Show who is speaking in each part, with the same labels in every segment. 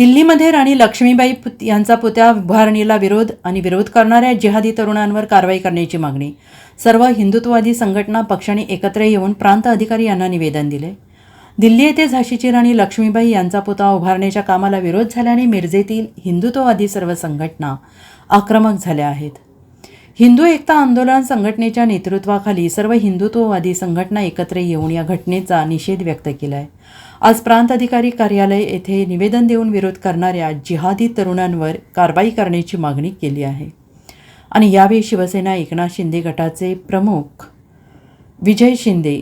Speaker 1: दिल्लीमध्ये राणी लक्ष्मीबाई पुत- यांचा पुत्या उभारणीला विरोध आणि विरोध करणाऱ्या जिहादी तरुणांवर कारवाई करण्याची मागणी. सर्व हिंदुत्ववादी संघटना पक्षांनी एकत्र येऊन प्रांत अधिकारी यांना निवेदन दिले. दिल्ली येथे झाशीची राणी लक्ष्मीबाई यांचा पुतळा उभारण्याच्या कामाला विरोध झाल्याने मिरजेतील हिंदुत्ववादी सर्व संघटना आक्रमक झाल्या आहेत. हिंदू एकता आंदोलन संघटनेच्या नेतृत्वाखाली सर्व हिंदुत्ववादी संघटना एकत्र येऊन या घटनेचा निषेध व्यक्त केला आहे आज प्रांत अधिकारी कार्यालय येथे निवेदन देऊन विरोध करणाऱ्या जिहादी तरुणांवर कारवाई करण्याची मागणी केली आहे. आणि यावेळी शिवसेना एकनाथ शिंदे गटाचे प्रमुख विजय शिंदे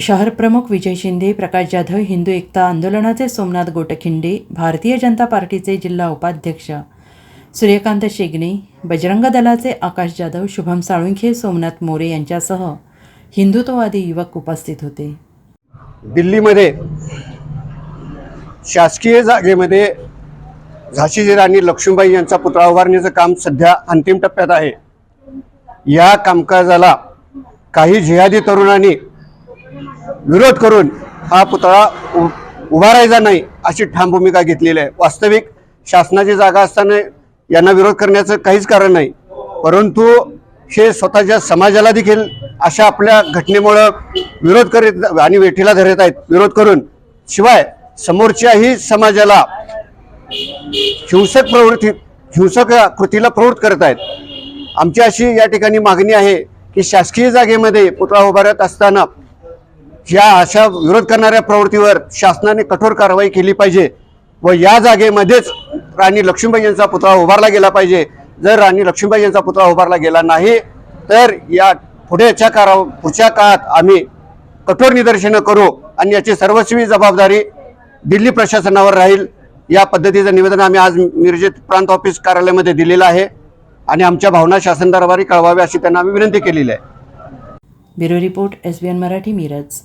Speaker 1: शहर प्रमुख विजय शिंदे प्रकाश जाधव हिंदू एकता आंदोलनाचे सोमनाथ गोटखिंडे भारतीय जनता पार्टीचे जिल्हा उपाध्यक्ष सूर्यकांत शेगणे बजरंग दलाचे आकाश जाधव शुभम साळुंखे सोमनाथ मोरे यांच्यासह हिंदुत्ववादी युवक उपस्थित होते.
Speaker 2: दिल्लीमध्ये शासकीय जागेमध्ये झाशीची राणी लक्ष्मीबाई यांचा पुतळा उभारण्याचं काम सध्या अंतिम टप्प्यात आहे. या कामकाजाला काही जिहादी तरुणांनी विरोध करून हा पुतळा उ उभारायचा नाही अशी ठाम भूमिका घेतलेली आहे. वास्तविक शासनाची जागा असताना यांना विरोध करण्याचं काहीच कारण नाही. परंतु हे स्वतःच्या समाजाला देखील अशा आपल्या घटनेमुळं विरोध करीत आणि वेठीला धरत आहेत विरोध करून. शिवाय समोरच्याही समाजाला हिंसक प्रवृत्ती हिंसक कृतीला प्रवृत्त करत आहेत. आमची अशी या ठिकाणी मागणी आहे की शासकीय जागेमध्ये पुतळा उभारत असताना या अशा विरोध करणाऱ्या प्रवृत्तीवर शासनाने कठोर कारवाई केली पाहिजे. व या जागेमध्येच राणी लक्ष्मीबाई यांचा पुतळा उभारला गेला पाहिजे. जर राणी लक्ष्मीबाई यांचा पुतळा उभारला गेला नाही तर या पुढेच्या काळा पुढच्या काळात आम्ही कठोर निदर्शनं करू आणि याची सर्वस्वी जबाबदारी दिल्ली प्रशासनावर राहील. या पद्धतीचं निवेदन आम्ही आज मिरजेत प्रांत ऑफिस कार्यालयामध्ये दिलेलं आहे आणि आमच्या भावना शासन दरबारी कळवाव्या अशी त्यांना आम्ही विनंती केलेली आहे.
Speaker 1: Bureau report S B N Marathi Miraj.